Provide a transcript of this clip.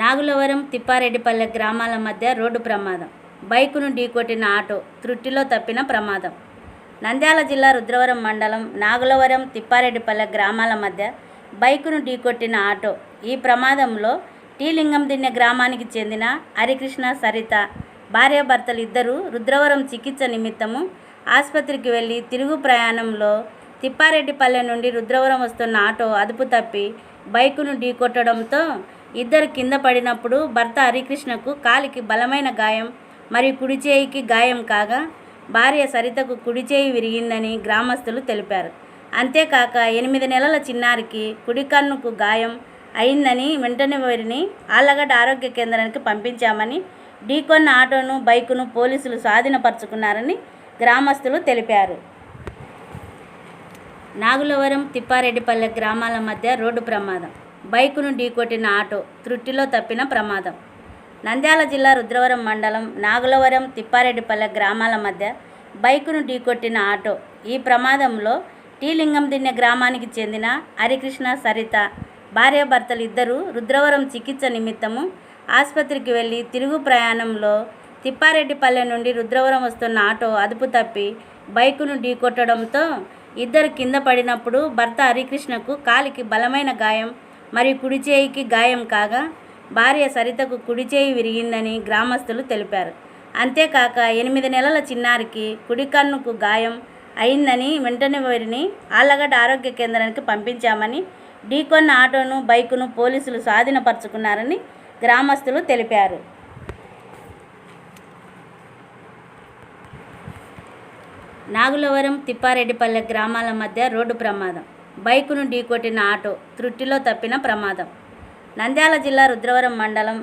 నాగులవరం తిప్పారెడ్డిపల్లె గ్రామాల మధ్య రోడ్డు ప్రమాదం. బైకును ఢీకొట్టిన ఆటో త్రుట్టిలో తప్పిన ప్రమాదం. నంద్యాల జిల్లా రుద్రవరం మండలం నాగులవరం తిప్పారెడ్డిపల్లె గ్రామాల మధ్య బైకును ఢీకొట్టిన ఆటో ఈ ప్రమాదంలో టీలింగం దిన్నె గ్రామానికి చెందిన హరికృష్ణ సరిత భార్యాభర్తలు ఇద్దరు రుద్రవరం చికిత్స నిమిత్తము ఆసుపత్రికి వెళ్ళి తిరుగు ప్రయాణంలో తిప్పారెడ్డిపల్లె నుండి రుద్రవరం వస్తున్న ఆటో అదుపు తప్పి బైకును ఢీకొట్టడంతో ఇద్దరు కింద పడినప్పుడు భర్త హరికృష్ణకు కాలికి బలమైన గాయం మరియు కుడి చేయికి గాయం కాగా భార్య సరితకు కుడి చేయి విరిగిందని గ్రామస్తులు తెలిపారు. అంతేకాక ఎనిమిది నెలల చిన్నారికి కుడి కన్నుకు గాయం అయిందని వెంటనే వారిని ఆళ్ళగడ్డ ఆరోగ్య కేంద్రానికి పంపించామని ఢీకొన్న ఆటోను బైకును పోలీసులు స్వాధీనపరుచుకున్నారని గ్రామస్తులు తెలిపారు. నాగులవరం తిప్పారెడ్డిపల్లె గ్రామాల మధ్య రోడ్డు ప్రమాదం. బైకును ఢీకొట్టిన ఆటో త్రుట్టిలో తప్పిన ప్రమాదం. నంద్యాల జిల్లా రుద్రవరం మండలం నాగులవరం తిప్పారెడ్డిపల్లె గ్రామాల మధ్య బైకును ఢీకొట్టిన ఆటో ఈ ప్రమాదంలో టీ లింగందిన్నె గ్రామానికి చెందిన హరికృష్ణ సరిత భార్యాభర్తలు ఇద్దరు రుద్రవరం చికిత్స నిమిత్తము ఆసుపత్రికి వెళ్ళి తిరుగు ప్రయాణంలో తిప్పారెడ్డిపల్లె నుండి రుద్రవరం వస్తున్న ఆటో అదుపు తప్పి బైకును ఢీకొట్టడంతో ఇద్దరు కింద పడినప్పుడు భర్త హరికృష్ణకు కాలికి బలమైన గాయం మరియు కుడి చేయికి గాయం కాగా భార్య సరితకు కుడి చేయి విరిగిందని గ్రామస్తులు తెలిపారు. అంతేకాక ఎనిమిది నెలల చిన్నారికి కుడి కన్నుకు గాయం అయిందని వెంటనే వారిని ఆళ్ళగడ్డ ఆరోగ్య కేంద్రానికి పంపించామని ఢీకొన్న ఆటోను బైకును పోలీసులు స్వాధీనపరుచుకున్నారని గ్రామస్తులు తెలిపారు. నాగులవరం తిప్పారెడ్డిపల్లె గ్రామాల మధ్య రోడ్డు ప్రమాదం. బైకును ఢీకొట్టిన ఆటో త్రుట్టిలో తప్పిన ప్రమాదం. నంద్యాల జిల్లా రుద్రవరం మండలం